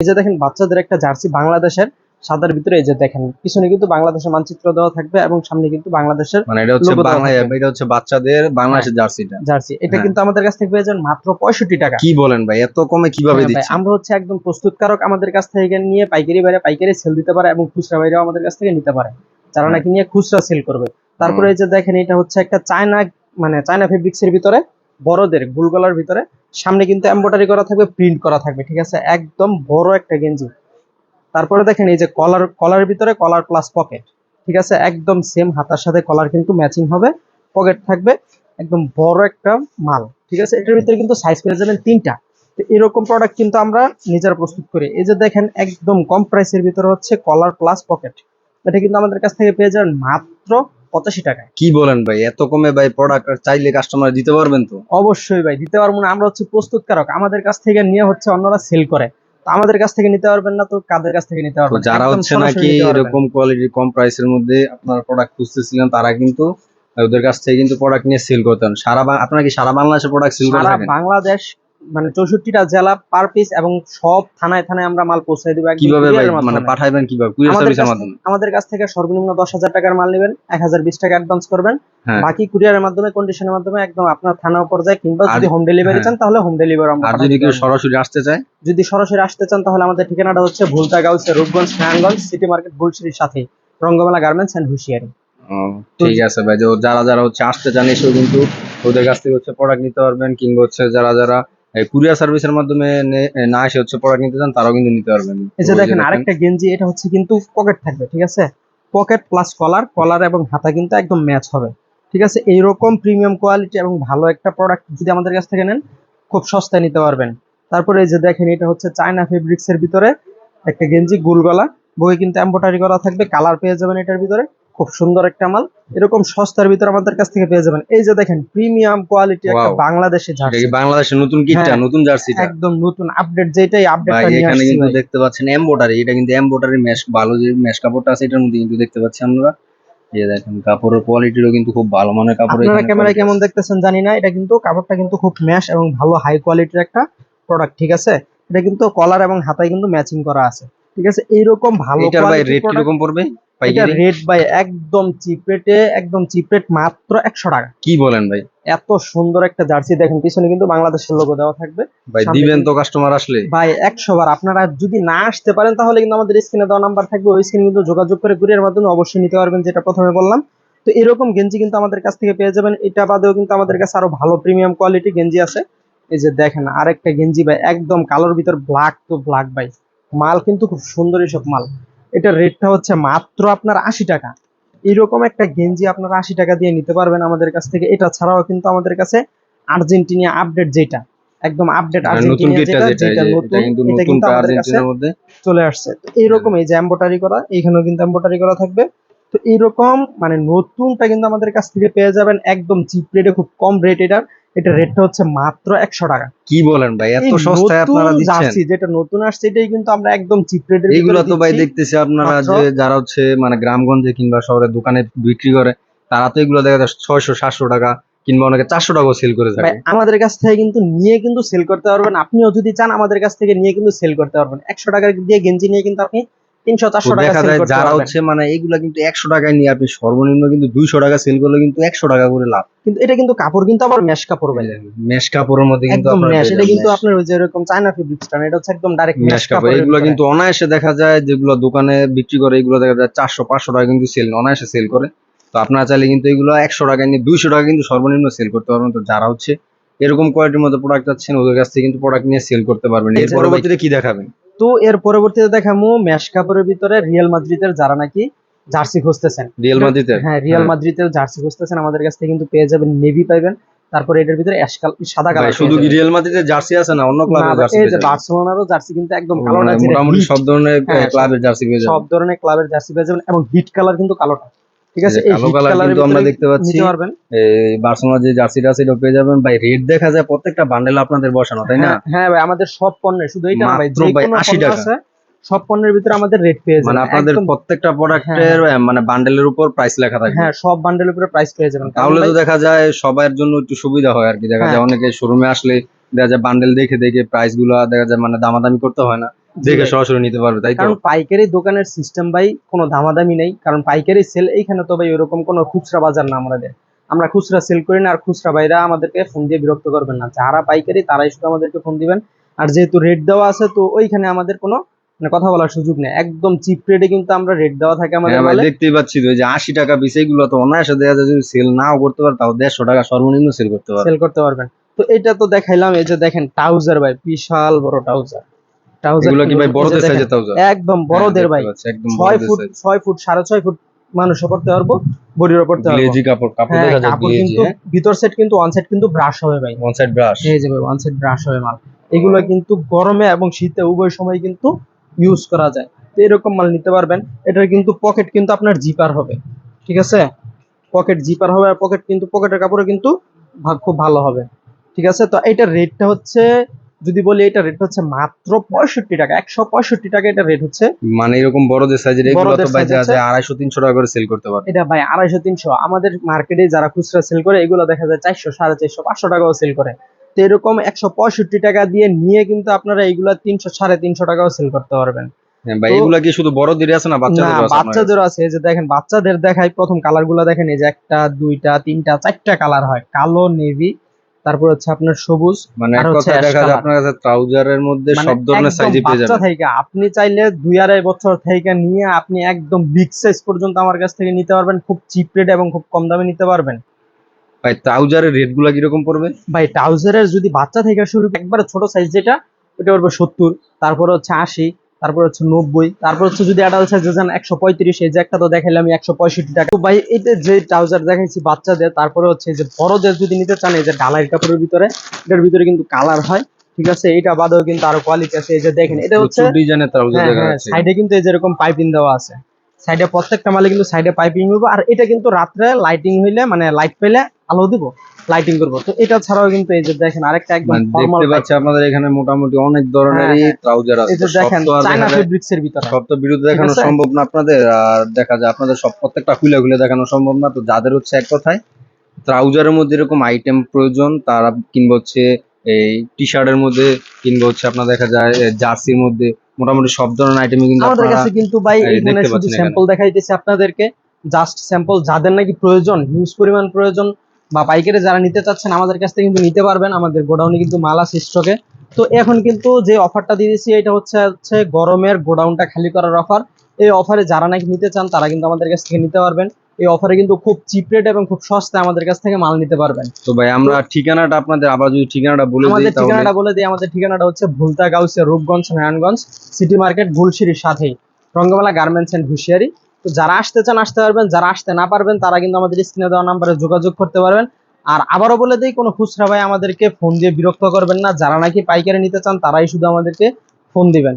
এই যে দেখেন বাচ্চাদের একটা জার্সি বাংলাদেশের সাদার ভিতরে এই যে দেখেন পিছনে কিন্তু বাংলাদেশের মানচিত্র দেওয়া থাকবে এবং সামনে কিন্তু বাংলাদেশের মানে এটা হচ্ছে বাংলা। এটা হচ্ছে বাচ্চাদের বাংলাদেশের জার্সিটা। জার্সি। এটা হ্যাঁ। কিন্তু আমাদের কাছ থেকে পেয়ে যাবেন মাত্র পঁয়ষট্টি টাকা। কি বলেন ভাই এত কমে কীভাবে হ্যাঁ ভাই, দিচ্ছে আমরা হচ্ছে একদম প্রস্তুতকারক আমাদের কাছ থেকে নিয়ে পাইকারি বাইরে পাইকারি সেল দিতে পারে এবং খুচরা বাইরেও আমাদের কাছ থেকে নিতে পারে। যারা হ্যাঁ। নাকি নিয়ে খুচরা সেল করবে। তারপরে এই যে দেখেন এটা হচ্ছে একটা চায়না মানে চায়না ফেব্রিক্স এর ভিতরে বড়দের গুল গলার ভিতরে সামনে কিন্তু এমব্রয়ডারি করা থাকবে প্রিন্ট করা থাকবে, ঠিক আছে? একদম বড় একটা গেঞ্জি। তারপরে দেখেন এই যে কলার কলার ভিতরে কলার প্লাস পকেট ঠিক আছে? একদম সেম হাতার সাথে কলার কিন্তু ম্যাচিং হবে পকেট থাকবে, একদম বড় একটা মাল, ঠিক আছে? এটার ভিতরে কিন্তু সাইজ পেয়ে যাবেন তিনটা। তো এরকম প্রোডাক্ট কিন্তু আমরা নিজেরা প্রস্তুত করি। এই যে দেখেন, একদম কম প্রাইসের ভিতরে হচ্ছে কলার প্লাস পকেট এটা কিন্তু আমাদের কাছ থেকে পেয়ে যাবেন মাত্র পঁচাশি টাকায়। কি বলেন ভাই? এত কমে ভাই প্রোডাক্ট চাইলে কাস্টমার দিতে পারবেন তো? অবশ্যই ভাই দিতে পারব না। আমরা হচ্ছে প্রস্তুতকারক। আমাদের কাছ থেকে নিয়ে হচ্ছে অন্যরা সেল করে। তো আমাদের কাছ থেকে নিতে পারবেন না তো কাদের কাছ থেকে নিতে পারবেন যারা হচ্ছে নাকি এরকম কোয়ালিটি কম প্রাইসের মধ্যে আপনার প্রোডাক্ট খুঁজতেছিলেন তারা কিন্তু ওদের কাছ থেকে কিন্তু প্রোডাক্ট নিয়ে সেল করতেন। সারা আপনারা কি সারা বাংলাদেশে প্রোডাক্ট সেল করে সারা বাংলাদেশ মানে চৌষট্টিটা জেলা পার পিস এবং সব থানায় থানায় আমরা মাল পৌঁছে দিব। কীভাবে মানে। পাঠাইবেন কীভাবে? কুরিয়ার আমাদের সার্ভিসের মাধ্যমে? আমাদের কাছ থেকে সর্বনিম্ন দশ হাজার টাকার মাল নেবেন এক হাজার বিশ টাকা অ্যাডভান্স করবেন। হ্যাঁ। বাকি কুরিয়ারের মাধ্যমে কন্ডিশনের মাধ্যমে একদম আপনার থানা পর্যায়ে কিংবা যদি হোম ডেলিভারি হ্যাঁ। চান তাহলে হোম ডেলিভারি আমরা আর যদি কেউ সরাসরি আসতে চায়? যদি সরাসরি আসতে চান তাহলে আমাদের ঠিকানাটা হচ্ছে ভুলতা গাউসে রূপগঞ্জ নারায়ণগঞ্জ সিটি মার্কেট বুলশিরির সাথে। রঙ্গমেলা গার্মেন্টস এন্ড হুশিয়ারি ঠিক আছে ভাই। যারা যারা হচ্ছে আসতে চান এসেও কিন্তু ওদের কাছ থেকে হচ্ছে প্রোডাক্ট নিতে পারবেন কিংবা হচ্ছে যারা যারা কুরিয়ার সার্ভিসের মাধ্যমে নে- এসে হচ্ছে প্রোডাক্ট নিতে চান তারাও কিন্তু নিতে পারবেন। এই যে দেখেন আরেকটা গেঞ্জি এটা হচ্ছে কিন্তু পকেট থাকবে ঠিক আছে? পকেট প্লাস কলার কলার এবং হাতা কিন্তু একদম ম্যাচ হবে ঠিক আছে? এইরকম প্রিমিয়াম কোয়ালিটি এবং ভালো একটা প্রোডাক্ট যদি আমাদের কাছ থেকে নেন খুব সস্তায় নিতে পারবেন। তারপরে এই যে দেখেন এটা হচ্ছে চায়না ফেব্রিক্স এর ভিতরে একটা গেঞ্জি গুল গলা বই কিন্তু এম্বোটারি করা থাকবে কালার পেয়ে যাবেন এটার ভিতরে। খুব সুন্দর একটা মাল। এরকম সস্তার ভিতরে আমাদের কাছ থেকে পেয়ে যাবেন। এই যে দেখেন প্রিমিয়াম কোয়ালিটি একটা. বাংলাদেশি জার্সি কি বাংলাদেশের নতুন কিটটা? হ্যাঁ, নতুন জার্সিটা? একদম নতুন আপডেট যেটাই আপডেটটা নিয়ে এখানে কিন্তু। দেখতে পাচ্ছেন এমবোটারি এটা কিন্তু এমবোটারি মেশ ভালো যে মেশ কাপড়টা আছে এটার মধ্যে কিন্তু দেখতে পাচ্ছি আমরা। এই দেখেন কাপড়ের কোয়ালিটিও কিন্তু খুব ভালো মানের কাপড় আপনারা ক্যামেরায় quality কেমন দেখতেছেন জানি না এটা কিন্তু কাপড়টা কিন্তু খুব ম্যাশ এবং ভালো হাই কোয়ালিটির একটা প্রোডাক্ট ঠিক আছে? এটা কিন্তু কলার এবং হাতায় কিন্তু ম্যাচিং করা আছে ঠিক আছে? এইরকম ভালো এটার ভাই রেট product- কীরকম পড়বে? এটা রেট বাই একদম চিপ রেটে একদম চিপ রেট মাত্র একশো টাকা। কি বলেন ভাই? এত সুন্দর একটা জার্সি দেখেন পিছনে কিন্তু বাংলাদেশের লোগো দেওয়া থাকবে। ভাই দিবেন তো কাস্টমার আসলে। ভাই একশো বার। আপনারা যদি না আসতে পারেন তাহলে কিন্তু আমাদের স্ক্রিনে দেওয়া নাম্বার থাকবে। ওই স্ক্রিনে কিন্তু যোগাযোগ করে কুরিয়ার মাধ্যমে অবশ্যই নিতে পারবেন যেটা প্রথমে বললাম। তো এরকম গেঞ্জি কিন্তু আমাদের কাছ থেকে পেয়ে যাবেন। এটা বাদেও কিন্তু আমাদের কাছে আরও ভালো প্রিমিয়াম কোয়ালিটি গেঞ্জি আছে। এই যে দেখেন আরেকটা গেঞ্জি ভাই একদম কালোর ভিতর ব্ল্যাক তো ব্ল্যাক ভাই। মাল কিন্তু খুব সুন্দর সব মাল। এটার রেটটা হচ্ছে মাত্র আপনার আশি টাকা। এরকম একটা গেঞ্জি আপনারা আশি টাকা দিয়ে নিতে পারবেন আমাদের কাছ থেকে। এটা ছাড়াও কিন্তু আমাদের কাছে আর্জেন্টিনা আপডেট যেটা একদম আপডেট মানে কিটটা যেটা নতুন এটা কিন্তু এটা আমাদের কাছে চলে আসছে। তো এইরকম এই যে এম্বোটারি করা এইখানেও কিন্তু এম্বোটারি করা থাকবে। তো এইরকম মানে নতুনটা কিন্তু আমাদের কাছ থেকে পেয়ে যাবেন একদম চিপ রেটে খুব কম রেট এটা এটা রেটটা হচ্ছে মাত্র একশো টাকা। কি বলেন ভাই এত সস্তায় আপনারা দিচ্ছেন? যেটা নতুন আসছে এটাই কিন্তু আমরা একদম চিপ রেটের এইগুলো তো ভাই দেখতেছি আপনারা যে যারা হচ্ছে মানে গ্রামগঞ্জে কিংবা শহরের দোকানে বিক্রি করে তারা তো এগুলো দেখা যায় ছয়শো সাতশো টাকা কিংবা অনেকে চারশো টাকাও সেল করে থাকে আমাদের কাছ থেকে কিন্তু নিয়ে কিন্তু সেল করতে পারবেন। আপনিও যদি চান আমাদের কাছ থেকে নিয়ে কিন্তু সেল করতে পারবেন। একশো টাকা দিয়ে গেঞ্জি নিয়ে কিন্তু আপনি তিনশো চারশো টাকা দেখা যায় যারা হচ্ছে মানে এইগুলা কিন্তু একশো টাকায় নিয়ে আপনি সর্বনিম্ন কিন্তু দুইশো টাকা সেল করলে কিন্তু একশো টাকা করে লাভ। কিন্তু এটা কিন্তু কাপড় কিন্তু আবার মেশ কাপড় ভাই মেশ কাপড়ের মধ্যে কিন্তু একদম আপনারা এটা কিন্তু আপনার ওই যে এরকম চায়না ফেব্রিক্স টান এটা হচ্ছে একদম ডাইরেক্ট ম্যাশ কাপড়। এগুলো কিন্তু অনায়াসে দেখা যায় যেগুলো দোকানে বিক্রি করে এগুলো দেখা যায় চারশো পাঁচশো টাকা কিন্তু সেল অনায়াসে সেল করে। তো আপনারা চাইলে কিন্তু এগুলো একশো টাকা নিয়ে দুইশো টাকা কিন্তু সর্বনিম্ন সেল করতে পারবেন। তো যারা হচ্ছে এরকম কোয়ালিটির মধ্যে প্রোডাক্ট চাচ্ছেন ওদের কাছ থেকে কিন্তু প্রোডাক্ট নিয়ে সেল করতে পারবেন। এর পরবর্তীতে কি দেখাবেন? তো এর পরবর্তীতে দেখামু ম্যাশ কাপড়ের ভিতরে রিয়াল মাদ্রিদের যারা নাকি জার্সি খুঁজতেছেন। রিয়েল মাদ্রিদের হ্যাঁ রিয়াল হ্যাঁ। মাদ্রিদের জার্সি খুঁজতেছেন। আমাদের কাছ থেকে কিন্তু পেয়ে যাবেন নেভি পাইবেন। তারপরে এটার ভিতরে অ্যাশকাল সাদা কালার শুধু কি রিয়েল মাদ্রিদের জার্সি আছে না? অন্য ক্লাবের জার্সি এই যে বার্সেলোনারও জার্সি কিন্তু একদম কালো মানে না মোটামুটি সব ধরনের হ্যাঁ, ক্লাবের জার্সি পেয়ে যাবেন। সব ধরনের ক্লাবের জার্সি পেয়ে যাবেন এবং হিট কালার কিন্তু কালোটা ঠিক আছে? এই যে এই কালো হিট কিন্তু আমরা দেখতে পাচ্ছি। এই বার্সেলোনার যে জার্সিটা আছে এটা পেয়ে যাবেন। ভাই রেট দেখা যায় প্রত্যেকটা বান্ডেল আপনাদের বসানো তাই না? হ্যাঁ, হ্যাঁ ভাই আমাদের সব পণ্যের শুধু এইটা ভাই যে কোনো 80 টাকা। সব পণ্যের ভিতরে আমাদের রেট পেয়ে যাবেন। মানে আপনাদের প্রত্যেকটা প্রোডাক্টের মানে বান্ডেলের উপর প্রাইস লেখা থাকবে হ্যাঁ সব বান্ডেলের উপরে প্রাইস পেয়ে যাবেন। তাহলে তো দেখা যায় সবার জন্য একটু সুবিধা হয় আর কি। দেখা যায় হ্যাঁ। অনেকে শোরুমে আসলে দেখা যায় বান্ডেল দেখে দেখে প্রাইসগুলা দেখা যায় মানে দামাদামি করতে হয় না। দেখে সরাসরি নিতে পারবে তাই তো? কারণ পাইকারি দোকানের সিস্টেম ভাই কোনো দামাদামি নেই কারণ পাইকারি সেল এইখানে তো ভাই ওরকম কোনো খুচরা বাজার না আমাদের। আমরা খুচরা সেল করি না আর খুচরা ভাইরা আমাদেরকে ফোন দিয়ে বিরক্ত করবেন না। যারা পাইকারি তারাই শুধু আমাদেরকে ফোন দিবেন। আর যেহেতু রেট দেওয়া আছে তো ওইখানে আমাদের কোনো মানে কথা বলার সুযোগ নেই। একদম চিপ রেটে কিন্তু আমরা রেট দেওয়া থাকে আমাদের হ্যাঁ ভাই দেখতেই পাচ্ছি তো যে আশি টাকা পিস এগুলো তো অনায়াসে দেখা যায় যদি সেল নাও করতে পারে তাও দেড়শো টাকা সর্বনিম্ন সেল করতে পারে। সেল করতে পারবেন। তো এটা তো দেখাইলাম এই যে দেখেন ট্রাউজার ভাই বিশাল বড় ট্রাউজার ট্রাউজার এগুলো কি ভাই বড়দের সাইজের তাও একদম বড়দের ভাই। একদম ফুট ছয় ফুট সাড়ে ছয় ফুট মানুষও পড়তে পারব বডিরও পড়তে পারব। গ্লেজি কাপড় কাপড় হ্যাঁ, দেখা যায় গ্লেজি কিন্তু ভিতর সেট কিন্তু ওয়ান সেট কিন্তু ব্রাশ হবে ভাই। ওয়ান সাইড ব্রাশ এই যে ভাই ওয়ান সেট ব্রাশ হবে মাল। এগুলো কিন্তু গরমে এবং শীতে উভয় সময় কিন্তু ইউজ করা যায়। তো এরকম মাল নিতে পারবেন। এটার কিন্তু পকেট কিন্তু আপনার জিপার হবে ঠিক আছে? পকেট জিপার হবে আর পকেট কিন্তু পকেটের কাপড়ে কিন্তু খুব ভালো হবে ঠিক আছে? তো এটার রেটটা হচ্ছে যদি বলি এটা রেট হচ্ছে মাত্র পঁয়ষট্টি টাকা একশো পঁয়ষট্টি টাকা এটা রেট হচ্ছে। মানে এরকম বড়দের সাইজের এগুলো তো ভাই size আছে। যায় আড়াইশো তিনশো টাকা করে সেল করতে পারে। এটা ভাই আড়াইশো তিনশো। আমাদের মার্কেটে যারা খুচরা সেল করে এগুলো দেখা যায় চারশো সাড়ে চারশো পাঁচশো টাকাও সেল করে। তো এরকম একশো পঁয়ষট্টি টাকা দিয়ে নিয়ে কিন্তু আপনারা এইগুলা তিনশো সাড়ে তিনশো টাকাও সেল করতে পারবেন। ভাই এগুলা কি শুধু বড়দের আছে না না বাচ্চাদের আছে আপনার বাচ্চাদের আছে। যে দেখেন বাচ্চাদের দেখাই প্রথম কালারগুলা দেখেন এই যে একটা দুইটা তিনটা চারটা কালার হয়। কালো নেভি তারপর হচ্ছে আপনার সবুজ মানে দেখা যায় আপনার কাছে ট্রাউজারের মধ্যে মানে সব ধরনের একদম সাইজে পেয়ে যাবেন। থেকে আপনি চাইলে দুই আড়াই বছর থেকে নিয়ে আপনি একদম বিগ সাইজ পর্যন্ত আমার কাছ থেকে নিতে পারবেন খুব চিপ রেট এবং খুব কম দামে নিতে পারবেন। ভাই ট্রাউজারের রেটগুলা কীরকম পড়বে? ভাই ট্রাউজারের যদি বাচ্চা থেকে শুরু একবারে ছোট সাইজ যেটা ওটা পড়বে সত্তর তারপর হচ্ছে আশি তারপর হচ্ছে নব্বই তারপর হচ্ছে যদি অ্যাডাল্ট সাইজ যান একশো পঁয়ত্রিশ এই যে একটা তো দেখাইলাম একশো পঁয়ষট্টি টাকা। ভাই এটা যে ট্রাউজার দেখাইছি বাচ্চাদের তারপরে হচ্ছে যে বড়দের যদি নিতে চান এই যে ডালাই কাপড়ের ভিতরে এটার ভিতরে কিন্তু কালার হয় ঠিক আছে? এটা বাদেও কিন্তু আরও কোয়ালিটি আছে এই যে দেখেন এটা হচ্ছে ডিজাইনের ট্রাউজার সাইডে কিন্তু এই যেরকম পাইপিং দেওয়া আছে। সাইডে প্রত্যেকটা মালে কিন্তু সাইডে পাইপিং হবে আর এটা কিন্তু রাত্রে লাইটিং হইলে মানে লাইট পেলে আলো দিব লাইটিং করব। তো এটা ছাড়াও কিন্তু এই যে দেখেন আরেকটা একদম ফর্মাল দেখতে পাচ্ছি আপনাদের এখানে মোটামুটি অনেক ধরনেরই হ্যাঁ, হ্যাঁ। ট্রাউজার আছে এই যে দেখেন চায়না ফেব্রিক্স এর ভিতরে। সব তো বিরুদ্ধে দেখানো সম্ভব না আপনাদের। আর দেখা যায় আপনাদের সব প্রত্যেকটা খুলে খুলে দেখানো সম্ভব না। তো যাদের হচ্ছে এক কথায় ট্রাউজারের মধ্যে এরকম আইটেম প্রয়োজন তারা কিংবা হচ্ছে এই টি শার্টের মধ্যে কিংবা হচ্ছে আপনার দেখা যায় জার্সির মধ্যে। মোটামুটি সব ধরনের আইটেমই কিন্তু আমাদের কাছে কিন্তু ভাই এখানে শুধু স্যাম্পল দেখাইতেছি আপনাদেরকে। জাস্ট স্যাম্পল যাদের নাকি প্রয়োজন হিউজ পরিমাণ প্রয়োজন বা পাইকারি যারা নিতে চাচ্ছেন আমাদের কাছ থেকে কিন্তু নিতে পারবেন। আমাদের গোডাউনে কিন্তু মাল আছে স্টকে তো এখন কিন্তু যে অফারটা দিয়ে দিচ্ছি এটা হচ্ছে হচ্ছে গরমের গোডাউনটা খালি করার অফার এই অফারে যারা নাকি নিতে চান তারা কিন্তু আমাদের কাছ থেকে নিতে পারবেন। এই অফারে কিন্তু খুব চিপ রেট এবং খুব সস্তায় আমাদের কাছ থেকে মাল নিতে পারবেন। তো ভাই আমরা ঠিকানাটা আপনাদের আবার যদি ঠিকানাটা বলে দিই আমাদের ঠিকানাটা বলে দিই আমাদের ঠিকানাটা হচ্ছে ভুলতা গাউসে রূপগঞ্জ নারায়ণগঞ্জ সিটি মার্কেট ভুলশিরির সাথেই। রঙ্গমালা গার্মেন্টস এন্ড হুশিয়ারি তো যারা আসতে চান, আসতে পারবেন। যারা আসতে না পারবেন, তারা কিন্তু আমাদের স্ক্রিনে দেওয়া নাম্বারে যোগাযোগ করতে পারবেন। আর আবারও বলে দিই, কোনো খুচরা ভাই আমাদেরকে ফোন দিয়ে বিরক্ত করবেন না। যারা নাকি পাইকারি নিতে চান, তারাই শুধু আমাদেরকে ফোন দিবেন।